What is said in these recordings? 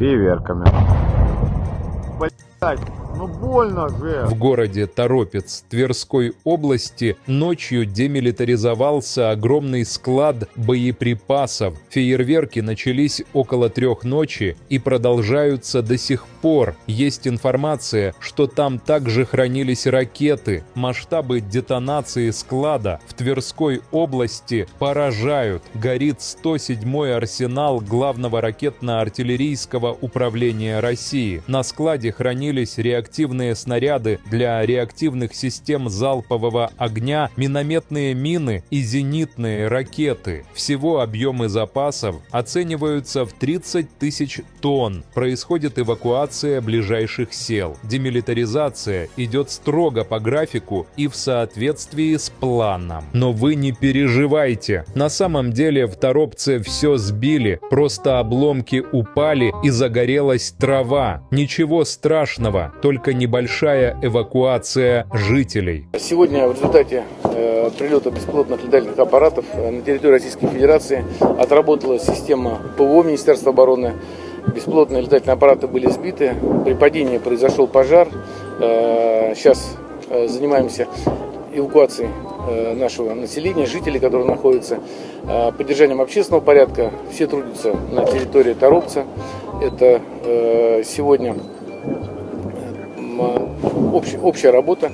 фейерверками. Блять, ну больно же. В городе Торопец Тверской области ночью демилитаризовался огромный склад боеприпасов. Фейерверки начались около трех ночи и продолжаются до сих пор. Есть информация, что там также хранились ракеты. Масштабы детонации склада в Тверской области поражают. Горит 107-й арсенал главного ракетно-артиллерийского управления России. На складе хранились реактивные снаряды для реактивных систем залпового огня, минометные мины и зенитные ракеты. Всего объемы запасов оцениваются в 30 тысяч тонн. Происходит эвакуация ближайших сел. Демилитаризация идет строго по графику и в соответствии с планом. Но вы не переживайте. На самом деле в Торопце все сбили, просто обломки упали и загорелась трава. Ничего страшного, только небольшая эвакуация жителей. Сегодня в результате э, прилета беспилотных летательных аппаратов э, на территории Российской Федерации отработала система ПВО Министерства обороны. Беспилотные летательные аппараты были сбиты. При падении произошел пожар. Э, сейчас э, занимаемся эвакуацией э, нашего населения, жителей, которые находятся, э, поддержанием общественного порядка. Все трудятся на территории Торопца. Это сегодня общ- общая работа.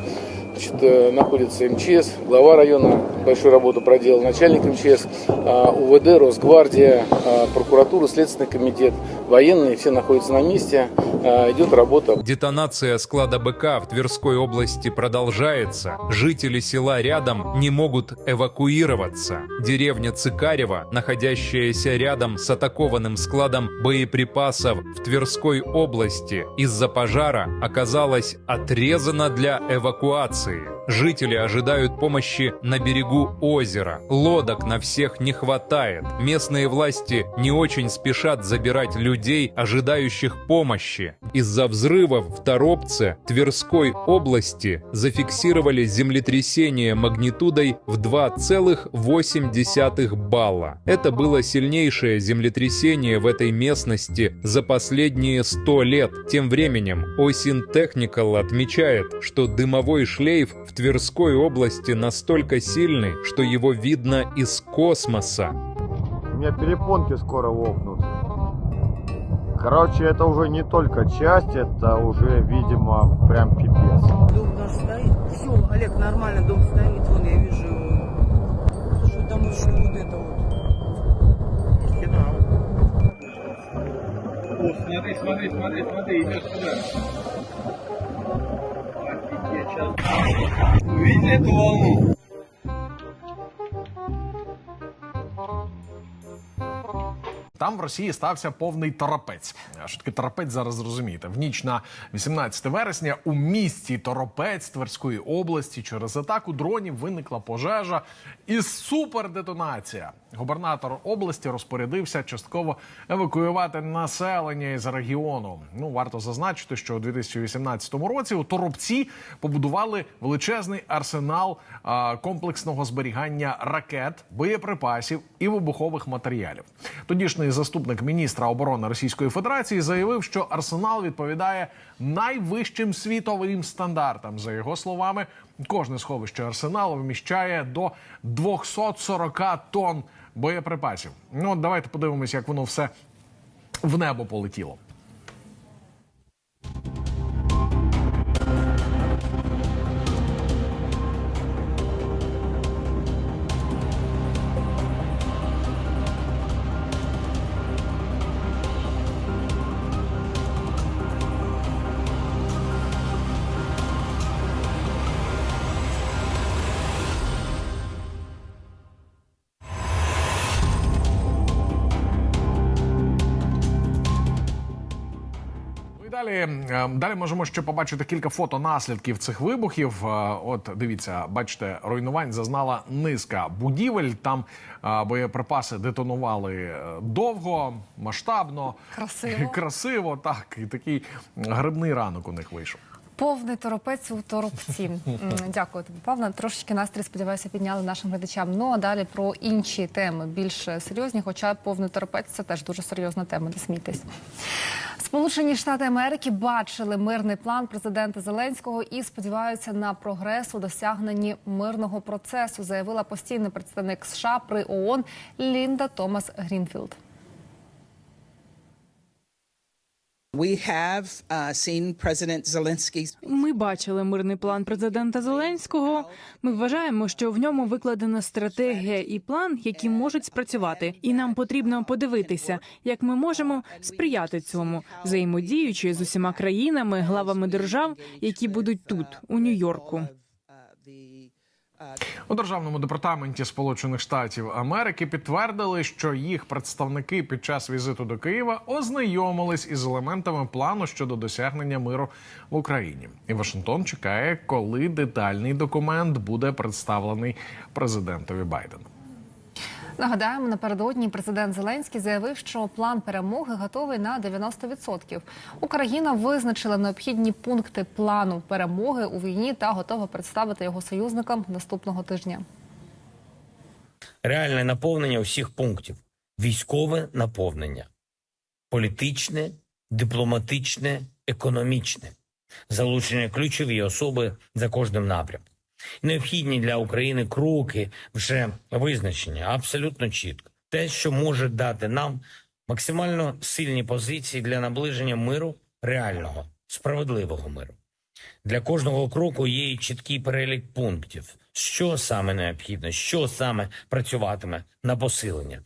Значит, э, находится МЧС, глава района большую работу проделал, начальник МЧС, а, УВД, Росгвардия, а, прокуратура, Следственный комитет, военные, все находятся на месте, а, идет работа. Детонация склада БК в Тверской области продолжается. Жители села рядом не могут эвакуироваться. Деревня Цикарева, находящаяся рядом с атакованным складом боеприпасов в Тверской области, из-за пожара оказалась отрезана для эвакуации. Жители ожидают помощи на берегу озера. Лодок на всех не хватает. Местные власти не очень спешат забирать людей, ожидающих помощи. Из-за взрывов в Торопце Тверской области зафиксировали землетрясение магнитудой в 2,8 балла. Это было сильнейшее землетрясение в этой местности за последние 100 лет. Тем временем Осин Technical отмечает, что дымовой шлейф в Тверской области настолько сильный, что его видно из космоса. У меня перепонки скоро лопнут. Короче, это уже не только часть, это уже, видимо, прям пипец. Дом наш стоит. Все, Олег, нормально, дом стоит. Вон я вижу. Что там еще вот это вот. О, смотри, смотри, смотри, смотри, идет сюда. Видели эту волну? Там в Росії стався повний торопець. Що таке торопець зараз зрозумієте? В ніч на 18 вересня у місті Торопець Тверської області через атаку дронів виникла пожежа і супердетонація. Губернатор області розпорядився частково евакуювати населення із регіону. Ну варто зазначити, що у 2018 році у Торопці побудували величезний арсенал а, комплексного зберігання ракет, боєприпасів і вибухових матеріалів. Тодішній заступник міністра оборони Російської Федерації заявив, що арсенал відповідає найвищим світовим стандартам. За його словами, кожне сховище арсеналу вміщає до 240 тонн боєприпасів. Ну от давайте подивимося, як воно все в небо полетіло. Далі, е, далі можемо ще побачити кілька фото наслідків цих вибухів. Е, От дивіться, бачите, руйнувань зазнала низка будівель. Там е, боєприпаси детонували е, довго, масштабно, Красиво. красиво. Так, і такий грибний ранок у них вийшов. Повний торопець у торопці. Дякую тобі, Павла. Трошечки настрій, сподіваюся, підняли нашим глядачам. Ну а далі про інші теми більш серйозні, хоча повний торопець це теж дуже серйозна тема, не смійтесь. Сполучені Штати Америки бачили мирний план президента Зеленського і сподіваються на прогрес у досягненні мирного процесу, заявила постійний представник США при ООН Лінда Томас Грінфілд. Ми бачили мирний план президента Зеленського. Ми вважаємо, що в ньому викладена стратегія і план, які можуть спрацювати, і нам потрібно подивитися, як ми можемо сприяти цьому, взаємодіючи з усіма країнами, главами держав, які будуть тут, у Нью-Йорку. У державному департаменті Сполучених Штатів Америки підтвердили, що їх представники під час візиту до Києва ознайомились із елементами плану щодо досягнення миру в Україні. І Вашингтон чекає, коли детальний документ буде представлений президентові Байдену. Нагадаємо, напередодні президент Зеленський заявив, що план перемоги готовий на 90%. Україна визначила необхідні пункти плану перемоги у війні та готова представити його союзникам наступного тижня. реальне наповнення усіх пунктів: військове наповнення, політичне, дипломатичне, економічне, залучення ключові особи за кожним напрямком. Необхідні для України кроки вже визначені абсолютно чітко. Те, що може дати нам максимально сильні позиції для наближення миру, реального, справедливого миру. Для кожного кроку є і чіткий перелік пунктів, що саме необхідно, що саме працюватиме на посилення.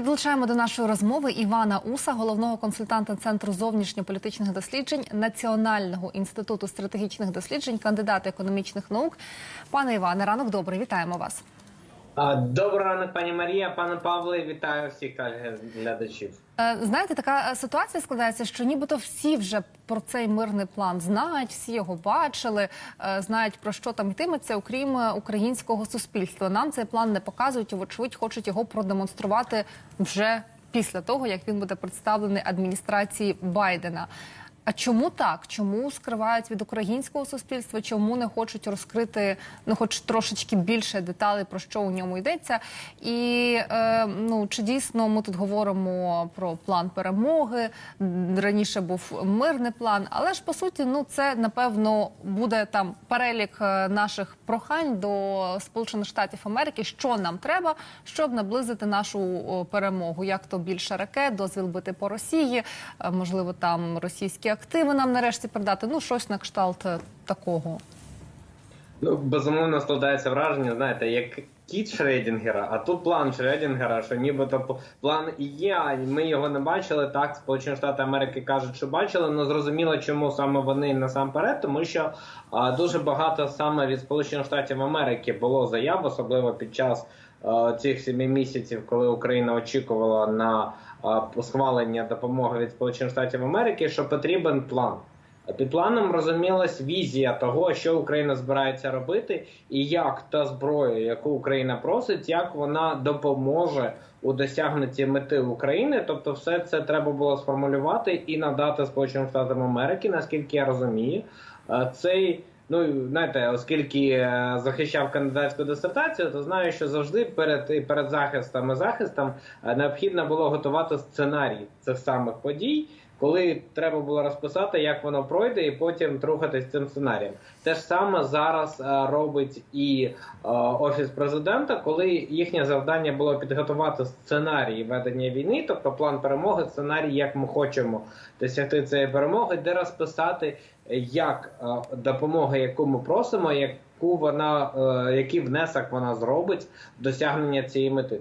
І долучаємо до нашої розмови Івана Уса, головного консультанта Центру зовнішньополітичних досліджень Національного інституту стратегічних досліджень, кандидата економічних наук. Пане Іване, ранок добрий, вітаємо вас. А, Добрий ранок, пані Марія, пане Павле, вітаю всіх глядачів. Е, Знаєте, така е, ситуація складається, що нібито всі вже про цей мирний план знають, всі його бачили, е, знають про що там йтиметься, окрім українського суспільства. Нам цей план не показують, і, вочевидь, хочуть його продемонструвати вже після того, як він буде представлений адміністрації Байдена. А чому так? Чому скривають від українського суспільства? Чому не хочуть розкрити ну, хоч трошечки більше деталей про що у ньому йдеться? І е, ну чи дійсно ми тут говоримо про план перемоги? Раніше був мирний план, але ж по суті, ну це напевно буде там перелік е, наших прохань до Сполучених Штатів Америки, що нам треба, щоб наблизити нашу перемогу. Як то більше ракет, дозвіл бити по Росії, е, можливо, там російські активи нам нарешті передати. Ну щось на кшталт е, такого. Ну, безумовно, складається враження, знаєте, як кіт Шредінгера, а тут план Шредінгера, що нібито план є, а ми його не бачили. Так, Сполучені Штати Америки кажуть, що бачили, але зрозуміло, чому саме вони насамперед, тому що а, дуже багато саме від Сполучених Штатів Америки було заяв, особливо під час цих семи місяців, коли Україна очікувала на схвалення допомоги від Сполучених Штатів Америки, що потрібен план. Під планом розумілась візія того, що Україна збирається робити, і як та зброя, яку Україна просить, як вона допоможе у досягненні мети України. Тобто, все це треба було сформулювати і надати Сполученим Штатам Америки, наскільки я розумію, Е, цей. Ну, знаєте, оскільки е, захищав кандидатську дисертацію, то знаю, що завжди перед, перед захистом і захистом е, необхідно було готувати сценарій цих самих подій, коли треба було розписати, як воно пройде, і потім рухатись цим сценарієм. Те ж саме зараз е, робить і е, офіс президента, коли їхнє завдання було підготувати сценарій ведення війни, тобто план перемоги, сценарій, як ми хочемо досягти цієї перемоги, де розписати, як е, допомога, яку ми просимо, яку вона, який внесок вона зробить в досягнення цієї мети.